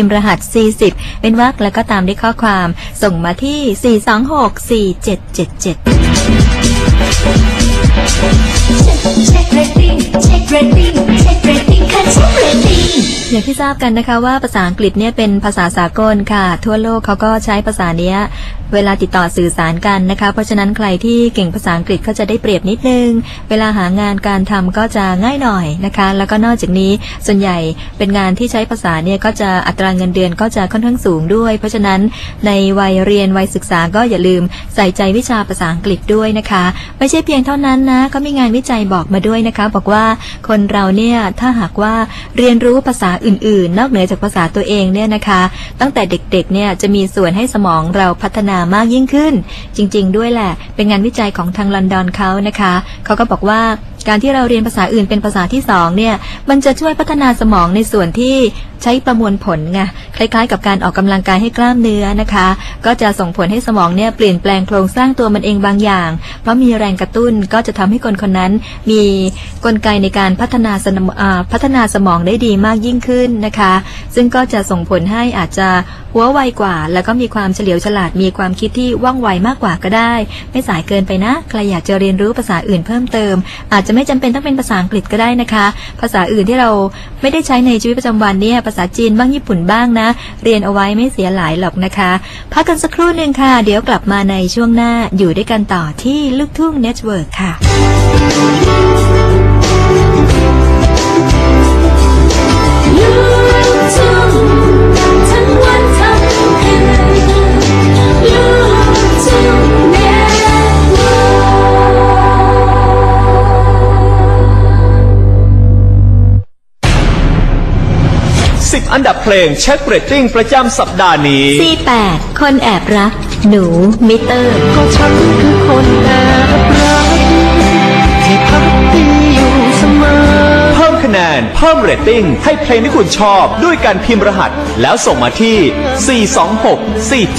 พิมพ์รหัส 40 เป็นวรรคแล้วก็ตามด้วยข้อความ ส่งมาที่ 4264777 อย่างที่ทราบกันนะคะว่าภาษาอังกฤษเนี่ยเป็นภาษาสากลค่ะ ทั่วโลกเขาก็ใช้ภาษาเนี้ยเวลาติดต่อสื่อสารกันนะคะ เพราะฉะนั้นใครที่เก่งภาษาอังกฤษก็จะได้เปรียบนิดนึง เวลาหางานการทำก็จะง่ายหน่อยนะคะ แล้วก็นอกจากนี้ส่วนใหญ่เป็นงานที่ใช้ภาษาเนี่ยก็จะอัตราเงินเดือนก็จะค่อนข้างสูงด้วย เพราะฉะนั้นในวัยเรียนวัยศึกษาก็อย่าลืมใส่ใจวิชาภาษาอังกฤษด้วยนะคะ ไม่ใช่เพียงเท่านั้นนะก็มีงานวิจัยบอกมาด้วยนะคะ บอกว่าคนเราเนี่ยถ้าหากว่าเรียนรู้ภาษาอื่นๆ นอกเหนือจากภาษาตัวเองเนี่ยนะคะ ตั้งแต่เด็กๆเนี่ยจะมีส่วนให้สมองเราพัฒนามากยิ่งขึ้น จริง ๆ ด้วยแหละ เป็นงานวิจัยของทางลอนดอนเขานะคะเขาก็บอกว่า การที่เราเรียนภาษาอื่นเป็นภาษาที่สองเนี่ย มันจะช่วยพัฒนาสมองในส่วนที่ใช้ประมวลผลไงคล้ายๆ กับการออกกำลังกายให้กล้ามเนื้อนะคะ ก็จะส่งผลให้สมองเนี่ยเปลี่ยนแปลงโครงสร้างตัวมันเองบางอย่าง เพราะมีแรงกระตุ้นก็จะทำให้คนคนนั้นมีกลไกในการพัฒนาสมอ่าพัฒนาสมองได้ดีมากยิ่งขึ้นนะคะ ซึ่งก็จะส่งผลให้อาจจะหัวไวกว่า แล้วก็มีความเฉลียวฉลาดมีความคิดที่ว่องไวมากกว่าก็ได้ ไม่สายเกินไปนะใครอยากจะเรียนรู้ภาษาอื่นเพิ่มเติม อาจจะจะไม่จำเป็นต้องเป็นภาษาอังกฤษก็ได้นะคะ ภาษาอื่นที่เราไม่ได้ใช้ในชีวิตประจำวันเนี่ยภาษาจีนบ้างญี่ปุ่นบ้างนะ เรียนเอาไว้ไม่เสียหลายหรอกนะคะ พักกันสักครู่หนึ่งค่ะ เดี๋ยวกลับมาในช่วงหน้าอยู่ด้วยกันต่อที่ลูกทุ่งเน็ตเวิร์กค่ะ 10 อันดับเพลงเช็คเรตติ้งประจำสัปดาห์นี้ C8 คนแอบรัก หนูมิเตอร์ ก็ฉันคือคนแอบรัก ที่พักดีอยู่เสมอ เพิ่มคะแนน เพิ่มเรตติ้ง ให้เพลงที่คุณชอบด้วยการพิมพ์รหัส แล้วส่งมาที่ 426 4